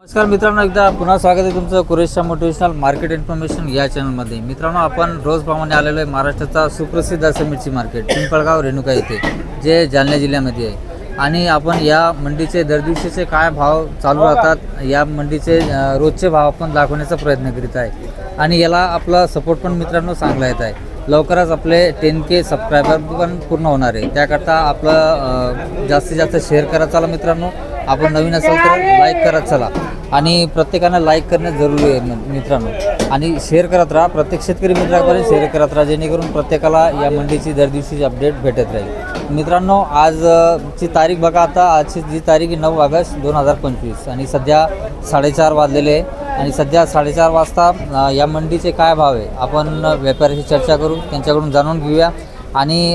नमस्कार मित्रांनो एकदा पुन्हा स्वागत आहे तुमचं कुरेशच्या मोटिवेशनल मार्केट इन्फॉर्मेशन या चॅनलमध्ये मित्रांनो आपण रोजप्रमाणे आलेलो आहे महाराष्ट्राचा सुप्रसिद्ध असं मिरची मार्केट पिंपळगाव रेणुका येथे जे जालना जिल्ह्यामध्ये आहे. आणि आपण या मंडीचे दर दिवशीचे काय भाव चालू राहतात या मंडीचे रोजचे भाव आपण दाखवण्याचा प्रयत्न करीत आहे. आणि याला आपला सपोर्ट पण मित्रांनो चांगला येत आहे. लवकरच आपले टेन के सबस्क्रायबर पण पूर्ण होणार आहे. त्याकरता आपलं जास्तीत जास्त शेअर करा. चला मित्रांनो आपण नवीन असाल तर लाईक करत चला. आणि प्रत्येकानं लाईक करणं जरुरी आहे मित्रांनो. आणि शेअर करत राहा. प्रत्येक शेतकरी मित्रापर्यंत शेअर करत राहा जेणेकरून प्रत्येकाला या मंडीची दर दिवशीची अपडेट भेटत राहील. मित्रांनो आजची तारीख बघा आता. आजची जी तारीख आहे नऊ ऑगस्ट दोन हजार पंचवीस. आणि सध्या साडेचार वाजलेले आहे. आणि सध्या साडेचार वाजता या मंडीचे काय भाव आहे? आपण व्यापाऱ्याशी चर्चा करू. त्यांच्याकडून जाणून घेऊया. आणि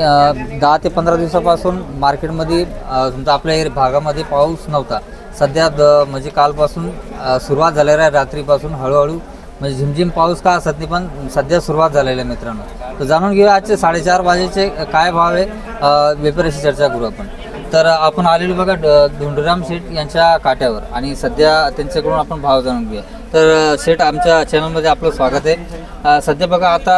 दहा ते पंधरा दिवसापासून मार्केटमध्ये तुमचा आपल्या भागामध्ये पाऊस नव्हता. सध्या द म्हणजे कालपासून सुरुवात झालेला आहे रात्रीपासून हळूहळू. म्हणजे झिमझिम पाऊस का असत नाही पण सध्या सुरुवात झालेली आहे मित्रांनो. तर जाणून घेऊया आजचे साडेचार वाजेचे काय भाव आहे अ, व्यापाऱ्याशी चर्चा करू आपण. तर आपण आलेलो बघा धोंडूराम शेठ यांच्या काट्यावर. आणि सध्या त्यांच्याकडून आपण भाव जाणून घेऊया. तर शेठ आमच्या चॅनलमध्ये आपलं स्वागत आहे. सध्या बघा आता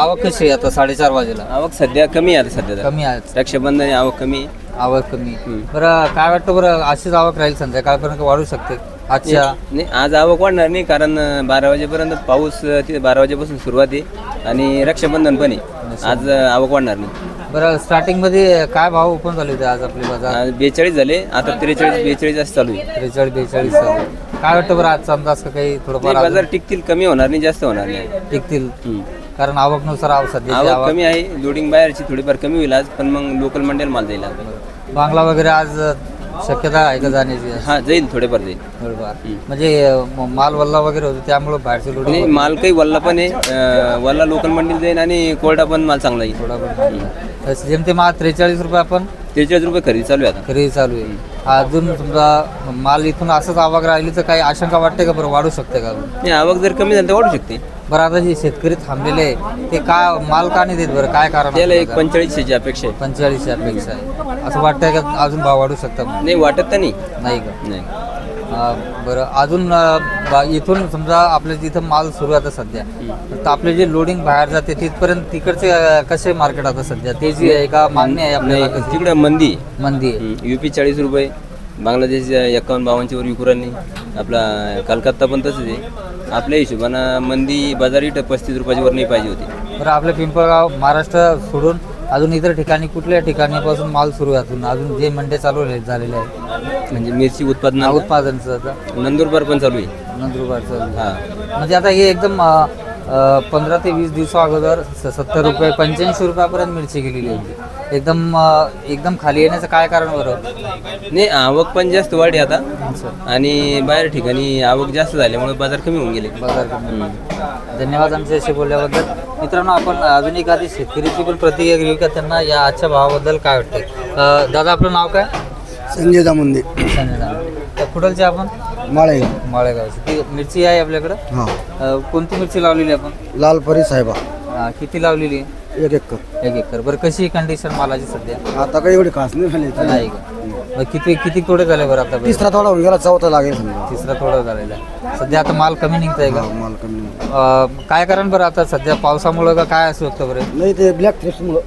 आवक कशी आहे आता साडेचार वाजेला? आवक सध्या कमी आहे आता सध्या. कमी आहे. रक्षाबंधन आवक कमी. आवक कमी. बरं काय वाटतं बरं अशीच आवक राहील संध्याकाळपर्यंत? वाढू शकते. आजच्या नाही आज आवक वाढणार नाही कारण बारा वाजेपर्यंत पाऊस तिथे बारा वाजेपासून सुरुवात आहे. आणि रक्षाबंधन पण आहे. आज आवक वाढणार नाही. बरं स्टार्टिंगमध्ये काय भाव ओपन झाले होते आज आपले बाजार? बेचाळीस झाले आता त्रेचाळीस बेचाळीस असं चालू आहे. त्रेचाळीस बेचाळीस काय वाटतं बरं आजचा अंदाज का काही थोडंफार नाही, बाजार टिकतील कमी होणार नाही जास्त होणार नाही. टिकतील. हम्म. कारण आवकनुसार आव सध्याची आवक आवक कमी आहे लोडिंग बाहेरची थोडीफार कमी होईल आज पण मग लोकल मंडळ माल जाईल. बांगला वगैरे आज शक्यता आहे का जाण्याची? हा जाईल थोडेफार जाईल बरोबर म्हणजे अं, माल वल्ला वगैरे होतो त्यामुळे बाहेरचे लोक नाही माल काही वल्ला पण आहे. अं, वल्ला लोकल मंडळ जाईल आणि कोरडा पण माल चांगला येईल. थोडा जेमतेम आज त्रेचाळीस रुपये आपण त्रेचाळीस रुपये खरेदी चालू आहे आता. खरेदी चालू आहे. अजून समजा माल इथून असंच आवक राहिली तर काही आशंका वाटते का बरं? वाढू शकते का अजून? नाही आवक जर कमी झाली तर वाढू शकते. बरं आता जे शेतकरी थांबलेले आहे ते का माल का नाही देत बरं? काय कारण त्याला एक पंचेचाळीसशेची अपेक्षा आहे. पंचेचाळीसची अपेक्षा आहे. असं वाटतंय का अजून भाव वाढू शकतात नाही वाटत तर नाही. नाही का? नाही. बरं अजून इथून समजा आपल्या जिथं माल सुरू आता सध्या तर आपले जे लोडिंग बाहेर जाते तिथपर्यंत तिकडचे कसे मार्केट आता सध्या? तेजी आहे का मागणी आहे आपल्याला कशी? तिकडं मंदी. मंदी युपी चाळीस रुपये बांगलादेश एकावन्न बावनच्या वर विकू राहिली आपला कलकत्ता पण तसंच आहे. आपल्या हिशोबानं मंदी बाजार पस्तीस रुपयाची वर नाही पाहिजे होती. बरं आपलं पिंपळगाव महाराष्ट्र सोडून अजून इतर ठिकाणी कुठल्या ठिकाणीपासून माल सुरू आहे अजून? अजून जे मंडे चालू झालेले आहे. म्हणजे मिरची उत्पादन उत्पादनचं आता. नंदुरबार पण चालू आहे. नंदुरबारचं हा. म्हणजे आता हे एकदम पंधरा ते वीस दिवसा अगोदर सत्तर रुपये पंच्याऐंशी रुपयापर्यंत मिरची गेलेली होती. एकदम अ, एकदम खाली येण्याचं काय कारण बरं? नाही आवक पण जास्त वाढली आता. आणि बाहेर ठिकाणी आवक जास्त झाल्यामुळे बाजार कमी होऊन गेले. बाजार कमी. धन्यवाद आमच्याशी बोलल्याबद्दल. मित्रांनो आपण अजून एक आधी शेतकरीची पण प्रतिक्रिया घेऊ का? त्यांना या आजच्या भावाबद्दल काय वाटतंय? अ, दादा आपलं नाव काय? संजय दामुंदे. संजय. तर कुठलचे आपण? माळेगाव. माळेगावची. ती मिरची आहे आपल्याकडं? हां. अ, कोणती मिरची लावलेली आपण? लालपरी साहेबा. अ, किती लावलेली आहे? एक एकर. एक एकर. बरं कशी कंडिशन मालाची सध्या? आता काही एवढी खास नाही झाली. नाही का? मग किती किती तोडे झाले बरं आता? तिसरा थोडा होऊन गेला चौथा लागेल समजा. तिसरा थोडा झालेला आहे. सध्या आता माल कमी निघतंय का? हा, माल कमी नाही. अं, काय कारण बरं आता सध्या पावसामुळं का काय असू शकतं बरं? नाही ते ब्लॅक थ्रिप्समुळं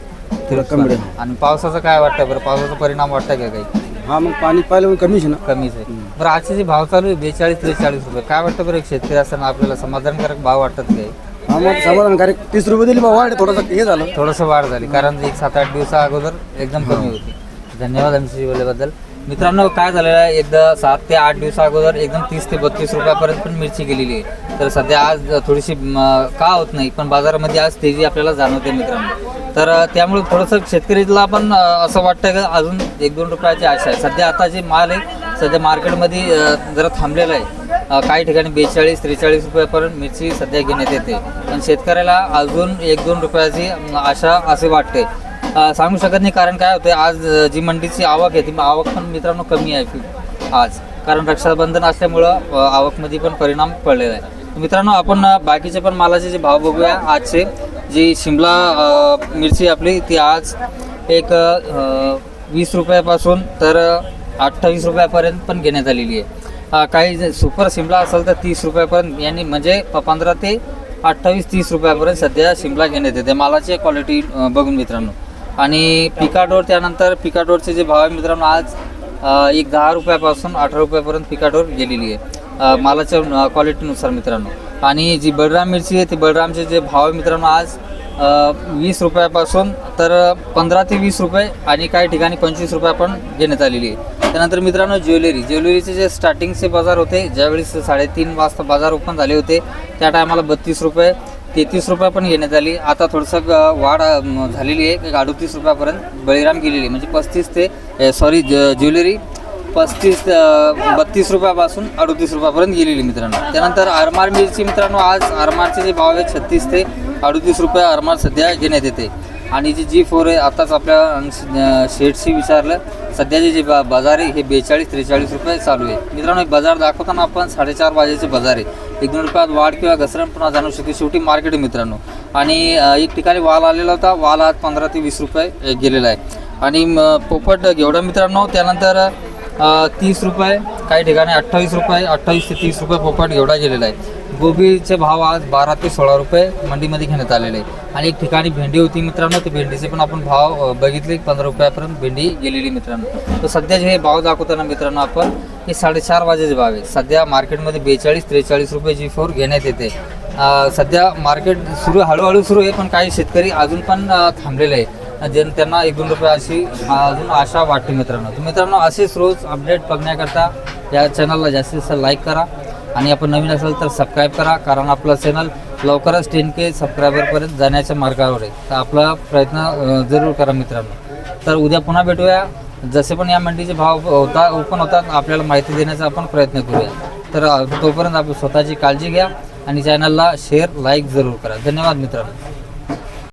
थोडं कमी आहे. आणि पावसाचं काय वाटतं बरं? पावसाचा परिणाम वाटतं का काही? हा मग पाणी पाहिलं मग कमीच ना. कमीच आहे. बरं आजचे जे भाव चालू आहे बेचाळीस त्रेचाळीस रुपये. काय वाटतं बरं एक शेतकरी असताना आपल्याला समाधानकारक भाव वाटतात काही हा मग समाधानकारक तीस रुपये दिली मग वाढ थोडंसं हे झालं. थोडंसं वाढ झाली. कारण एक सात आठ दिवसा अगोदर एकदम कमी होती. धन्यवाद आमची बोलल्याबद्दल मित्रांनो काय झालेलं आहे? एकदा सात ते आठ दिवसा अगोदर एकदम तीस ते बत्तीस रुपयापर्यंत पण मिरची गेलेली आहे. तर सध्या आज थोडीशी का होत नाही पण बाजारामध्ये आज तेजी आपल्याला जाणवते मित्रांनो. तर त्यामुळे थोडंसं शेतकरीला पण असं वाटतं की अजून एक दोन रुपयाची आशा आहे. सध्या आता जे माल आहे सध्या मार्केटमध्ये जरा थांबलेलं आहे. काही ठिकाणी बेचाळीस त्रेचाळीस रुपयापर्यंत मिरची सध्या घेण्यात येते. पण शेतकऱ्याला अजून एक दोन रुपयाची आशा असे वाटते. सांगू शकत नाही कारण काय होतं आज जी मंडीची आवक आहे ती आवक पण मित्रांनो कमी आहे आज. कारण रक्षाबंधन असल्यामुळं आवकमध्ये पण परिणाम पडलेला आहे. मित्रांनो आपण बाकीचे पण मालाचे जे भाव बघूया आजचे जी शिमला मिरची आपली ती आज एक वीस रुपयापासून तर अठ्ठावीस रुपयापर्यंत पण घेण्यात आलेली आहे. काही सुपर शिमला असेल तर तीस रुपयापर्यंत यांनी म्हणजे पंधरा ते अठ्ठावीस तीस रुपयापर्यंत सध्या शिमला घेण्यात येते. मालाची क्वालिटी बघून मित्रांनो. आणि पिकाडोर त्यानंतर पिकाडोरचे जे भाव आहे मित्रांनो आज एक दहा रुपयापासून अठरा रुपयापर्यंत पिकाडोर गेलेली आहे. मालाच्या क्वालिटीनुसार मित्रांनो. आणि जी बलराम मिरची आहे ती बलरामचे जे भाव आहे मित्रांनो आज वीस रुपयापासून तर पंधरा ते वीस रुपये आणि काही ठिकाणी पंचवीस रुपये पण घेण्यात आलेली आहे. त्यानंतर मित्रांनो ज्वेलरी. ज्वेलरीचे जे स्टार्टिंगचे बाजार होते ज्यावेळेस साडेतीन वाजता बाजार ओपन झाले होते त्या टायमाला बत्तीस रुपये तेहतीस रुपये पण घेण्यात आली. आता थोडंसं वाढ झालेली आहे. एक अडतीस रुपयापर्यंत बळीराम गेलेली आहे. म्हणजे पस्तीस ते सॉरी ज्वेलरी पस्तीस बत्तीस रुपयापासून अडतीस रुपयापर्यंत गेलेली मित्रांनो. त्यानंतर आरमार मिरची मित्रांनो आज आरमारचे जे भाव आहे छत्तीस ते अडतीस रुपये आरमार सध्या घेण्यात येते. आणि जी जी फोर आहे आताच आपल्या शेडशी विचारलं सध्याचे जे बा बाजार आहे हे बेचाळीस त्रेचाळीस रुपये चालू आहे. मित्रांनो बाजार दाखवताना आपण साडेचार वाजेचे बाजार आहे. एक दोन रुपयात वाढ किंवा घसरण पुन्हा जाणू शकते. शेवटी मार्केट मित्रांनो. आणि एक ठिकाणी वाल आलेला होता. वाल आज पंधरा ते वीस रुपये गेलेला आहे. आणि पोपट घेवडा मित्रांनो त्यानंतर तीस रुपये काही ठिकाणी अठ्ठावीस रुपये अठ्ठावीस ते तीस रुपये पोपट घेवडा गेलेला आहे. गोबीचे भाव आज बारा ते सोळा रुपये मंडीमध्ये घेण्यात आलेले आहे आणि एक ठिकाणी भेंडी होती मित्रांनो ते भेंडीचे पण आपण भाव बघितले. पंधरा रुपयापर्यंत भेंडी गेलेली मित्रांनो. तर सध्याचे हे भाव दाखवताना मित्रांनो आपण हे साडेचार वाजेचे भाव आहे सध्या मार्केटमध्ये बेचाळीस त्रेचाळीस रुपये जी फोर घेण्यात येते. सध्या मार्केट सुरू हळूहळू सुरू आहे पण काही शेतकरी अजून पण थांबलेले आहे जे त्यांना एक दोन रुपये अशी अजून आशा वाटते मित्रांनो. तर मित्रांनो असेच रोज अपडेट बघण्याकरता या चॅनलला जास्तीत जास्त लाईक करा. आणि आपण नवीन असेल तर सबस्क्राईब करा कारण आपलं चॅनल लवकरच टेन के सबस्क्रायबरपर्यंत जाण्याच्या मार्गावर आहे. तर आपला प्रयत्न जरूर करा मित्रांनो. तर उद्या पुन्हा भेटूया. जसे पण या मंडीचे भाव होता ओपन होतात आपल्याला माहिती देण्याचा आपण प्रयत्न करूया. तर तोपर्यंत आपण स्वतःची काळजी घ्या आणि चॅनलला शेअर लाईक जरूर करा. धन्यवाद मित्रांनो.